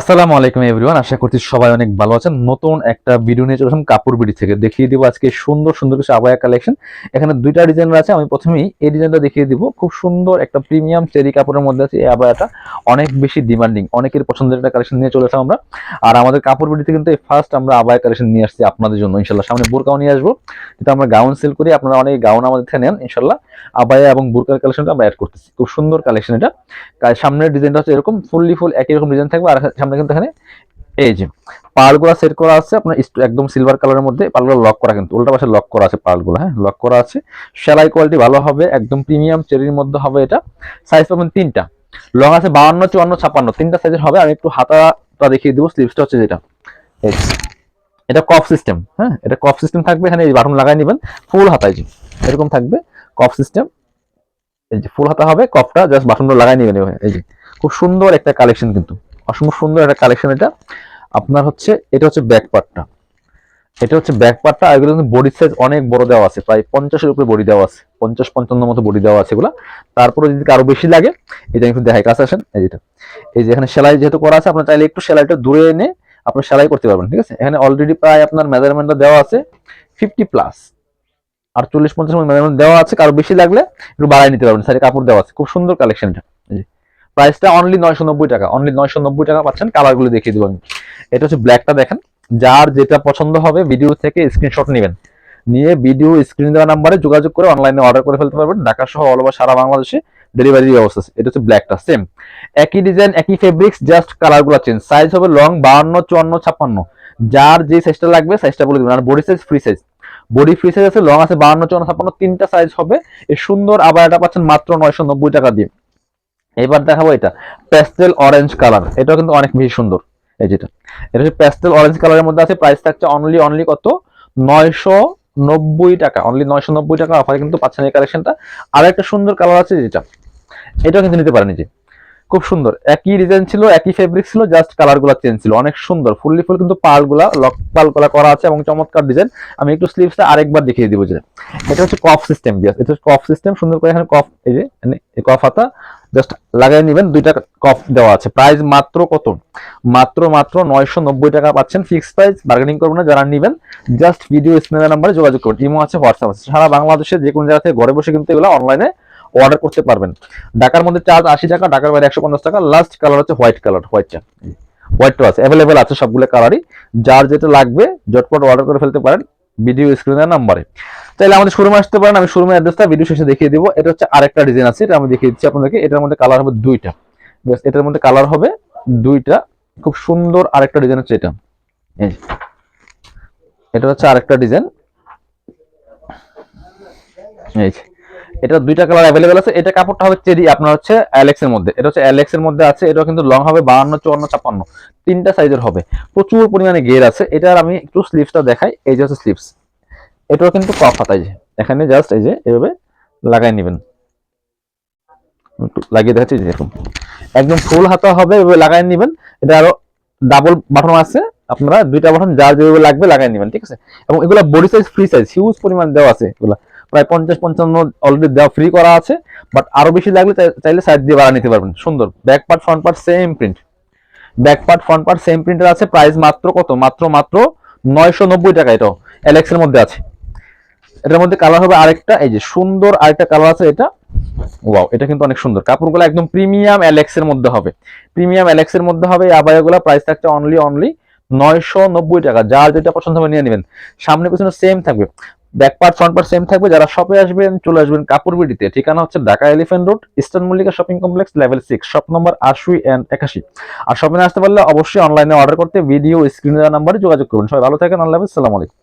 আসসালামু আলাইকুম এভরিওয়ান, আশা করছি সবাই অনেক ভালো আছেন। নতুন একটা ভিডিও নিয়ে চলে আসলাম কাপড় বিড়ি থেকে। দেখিয়ে দিব আজকে সুন্দর সুন্দর কিছু আবায়া কালেকশন এখানে দুইটা ডিজাইন আছে আমি প্রথমেই এই ডিজাইনটা দেখিয়ে দিব। খুব সুন্দর একটা প্রিমিয়াম চেরি কাপড়ের মধ্যে আছে এই আবায়াটা। অনেক বেশি ডিমান্ডিং অনেকের পছন্দের একটা কালেকশন নিয়ে চলে আমরা। আর আমাদের কাপড় বিড়িতে কিন্তু এই ফার্স্ট আমরা আবায়া কালেকশন নিয়ে আসছি আপনাদের জন্য, ইনশাল্লাহ। সামনে বোরকাও নিয়ে আসব। কিন্তু আমরা গাউন সেল করি, আপনারা অনেক গাউন আমাদের থেকে নেন, ইনশাল্লাহ। আবায়া এবং বুরকার কালেকশনটা আমরা অ্যাড করতেছি। খুব সুন্দর কালেকশন এটা। সামনের ডিজাইনটা হচ্ছে এরকম ফুললি ফুল একই রকম ডিজাইন থাকবে। আর সামনে কিন্তু এখানে এই যে পার্লগুলো সেট করা আছে, আপনার একদম সিলভার কালারের মধ্যে, পার্লগুলো লক করা কিন্তু, উল্টা পাশে লক করা আছে পার্লগুলো হ্যাঁ লক করা আছে। সেলাই কোয়ালিটি ভালো হবে, একদম প্রিমিয়াম চেরির মধ্যে হবে এটা। সাইজ পাবেন তিনটা। লং আছে বাউন্ন, চুয়ান্ন, ছাপ্পান্ন, তিনটা সাইজের হবে। আমি একটু হাতাটা দেখিয়ে দিব স্লিভসটা হচ্ছে যেটা। এটা কফ সিস্টেম হ্যাঁ এটা কফ সিস্টেম থাকবে, এখানে এই বাটন লাগাই নেবেন ফুল হাতায় যে, এরকম থাকবে কফ সিস্টেম এই যে ফুল হাতা হবে কফটা জাস্ট বাটনটা লাগাই নেবেন, এই যে, খুব সুন্দর একটা কালেকশন কিন্তু। অসম্ভব সুন্দর একটা কালেকশন এটা। আপনার হচ্ছে, এটা হচ্ছে ব্যাক পার্টটা এটা হচ্ছে ব্যাক পার্টটা এগুলো কিন্তু বডি সাইজ অনেক বড় দেওয়া আছে, প্রায় পঞ্চাশের উপরে বডি দেওয়া আছে, পঞ্চাশ, পঞ্চান্ন মতো বডি দেওয়া আছে এগুলো। তারপরে যদি আরও বেশি লাগে, এটা একটু দেখাই কাছে আসেন, এই যেটা। এই যে এখানে সেলাই যেহেতু করা আছে, আপনার চাইলে একটু সেলাইটা দূরে এনে আপনি সেলাই করতে পারবেন, ঠিক আছে? এখানে অলরেডি প্রায় আপনার মেজারমেন্টটা দেওয়া আছে ফিফটি প্লাস আর চল্লিশ, পঞ্চাশ মেজারমেন্ট দেওয়া আছে, কারও বেশি লাগলে একটু বাড়াই নিতে পারবেন সাইডে কাপড় দেওয়া আছে। খুব সুন্দর কালেকশন এটা, এই প্রাইসটা অনলি নয়শো নব্বই টাকা। অনলি নয়শো নব্বই টাকা পাচ্ছেন কালারগুলো দেখিয়ে দেবো আমি। এটা হচ্ছে ব্ল্যাকটা দেখেন। যার যেটা পছন্দ হবে ভিডিও থেকে স্ক্রিনশট নেবেন। নিয়ে ভিডিও স্ক্রিন দেওয়া নাম্বারে যোগাযোগ করে অনলাইনে অর্ডার করে ফেলতে পারবেন। ঢাকা সহ অল ওভার সারা বাংলাদেশে ডেলিভারি ব্যবস্থা এটা হচ্ছে ব্ল্যাকটা সেম একই ডিজাইন একই ফেব্রিক্স জাস্ট কালারগুলো চেঞ্জ সাইজ হবে লং বাউন্ন চুয়ান্ন, ছাপ্পান্ন। যার যে সাইজটা লাগবে সাইজটা বলে দেবেন। আর body size free size body free size আছে লং আছে বাউন্ন চুয়ান্ন, ছাপ্পান্ন। তিনটা সাইজ হবে। এই সুন্দর আবার এটা পাচ্ছেন মাত্র নয়শো নব্বই টাকা দিয়ে। এবার দেখাবো এটা। প্যাস্টেল অরেঞ্জ কালার এটাও কিন্তু অনেক বেশি সুন্দর, এই যেটা। এটা হচ্ছে প্যাস্টেল অরেঞ্জ কালারের মধ্যে আছে প্রাইস থাকছে অনলি অনলি কত? নয়শো নব্বই টাকা অনলি নয়শো নব্বই টাকা অফারে কিন্তু পাচ্ছেন এই কালেকশনটা আর একটা সুন্দর কালার আছে যেটা। এটাও কিন্তু নিতে পারেন যে। খুব সুন্দর। একই ডিজাইন ছিল, একই ফেব্রিক ছিল জাস্ট কালারগুলা চেঞ্জ ছিল। অনেক সুন্দর। ফুললি ফুল কিন্তু পালগুলা লক পালগুলা করা আছে এবং চমৎকার ডিজাইন আমি একটু স্লিভসটা আরেকবার দেখিয়ে দিব যে। এটা হচ্ছে কফ সিস্টেম দিয়ে এটা হচ্ছে কফ সিস্টেম সুন্দর করে এখানে কফ এই যে কফ হাতা জাস্ট লাগাই নেবেন। দুইটা কফ দেওয়া আছে। প্রাইস মাত্র কত? মাত্র মাত্র নয়শো নব্বই টাকা পাচ্ছেন। ফিক্স প্রাইস বার্গেনিং করবেন না, যারা নেবেন জাস্ট ভিডিও স্ক্রিনের নাম্বারে যোগাযোগ করুন। ইমো আছে হোয়াটসঅ্যাপ আছে। সারা বাংলাদেশে যে কোনো জায়গা থেকে ঘরে বসে কিন্তু এগুলো অনলাইনে অর্ডার করতে পারবেন। ঢাকার মধ্যে চার্জ আশি টাকা, ঢাকার বাইরে একশো পঞ্চাশ টাকা। লাস্ট কালার হচ্ছে হোয়াইট কালার হোয়াইটটা হোয়াইটটা আছে অ্যাভেলেবেল আছে সবগুলো কালারই যার যেটা লাগবে জটপট অর্ডার করে ফেলতে পারেন ভিডিও স্ক্রিনের নাম্বারে চাইলে আমাদের শোরুমে আসতে পারেন, আমি শোরুমের অ্যাড্রেসটা ভিডিও শেষে দেখিয়ে দিব। এটা হচ্ছে আরেকটা ডিজাইন আছে, এটা আমি দেখিয়ে দিচ্ছি আপনাদেরকে। এটার মধ্যে কালার হবে দুইটা। এটার মধ্যে কালার হবে দুইটা। খুব সুন্দর আরেকটা ডিজাইন হচ্ছে এটা। এটা হচ্ছে আরেকটা ডিজাইন এই। এটা দুইটা কালার অ্যাভেলেবেল আছে। এটা কাপড়টা হবে চেরি, আপনার হচ্ছে অ্যালেক্স এর মধ্যে। এটা হচ্ছে অ্যালেক্স এর মধ্যে আছে এটা কিন্তু লং হবে বাহান্ন, চুয়ান্ন, ছাপ্পান্ন। তিনটা সাইজের হবে। প্রচুর পরিমাণে গের আছে। এটার আমি একটু স্লিভসটা দেখাই। এই যে হচ্ছে স্লিভস এটাও কিন্তু কফ হাতাই যে। এখানে জাস্ট এই যে, এভাবে লাগাই নেবেন। লাগিয়ে দেখাচ্ছি যে এরকম। একদম ফুল হাতা হবে, এভাবে লাগাই নেবেন। এটা আরও ডাবল বাটন আছে। আপনারা দুইটা বাটন যার যেভাবে লাগবে লাগাই নেবেন, ঠিক আছে? এবং এগুলো body size free size huge পরিমাণ দেওয়া আছে এগুলা। প্রায় পঞ্চাশ পঞ্চান্ন অলরেডি দেওয়া ফ্রি করা আছে বাট আরও বেশি লাগলে চাইলে সাইড দিয়ে বাড়া নিতে পারবেন। সুন্দর। Back part front part same print back part front part same প্রিন্টের আছে প্রাইস মাত্র কত? মাত্র মাত্র নয়শো নব্বই টাকা এটাও। এর মধ্যে আছে। এটার মধ্যে কালার হবে আরেকটা, এই যে সুন্দর আরেকটা কালার আছে এটা। ওয়াও এটা কিন্তু অনেক সুন্দর। কাপড়গুলো একদম প্রিমিয়াম এলেক্স এর মধ্যে হবে। প্রিমিয়াম এলেক্স এর মধ্যে হবে আবায়াগুলো প্রাইস থাকছে অনলি অনলি নয়শো নব্বই টাকা। যার যেটা পছন্দ হবে নিয়ে নেবেন। সামনে পিছনে সেম থাকবে। Back part front part same থাকবে। যারা শপে আসবেন চলে আসবেন কাপুর বিডিতে ঠিকানা হচ্ছে Dhaka elephant road eastern Mallika shopping complex level six shop number আশি অ্যান্ড একাশি। আর শপে আসতে পারলে অবশ্যই অনলাইনে অর্ডার করতে ভিডিও স্ক্রিনে দেওয়া নাম্বারে যোগাযোগ করবেন সবাই ভালো থাকেন আল্লাহ হাফেজ, আসসালামু আলাইকুম।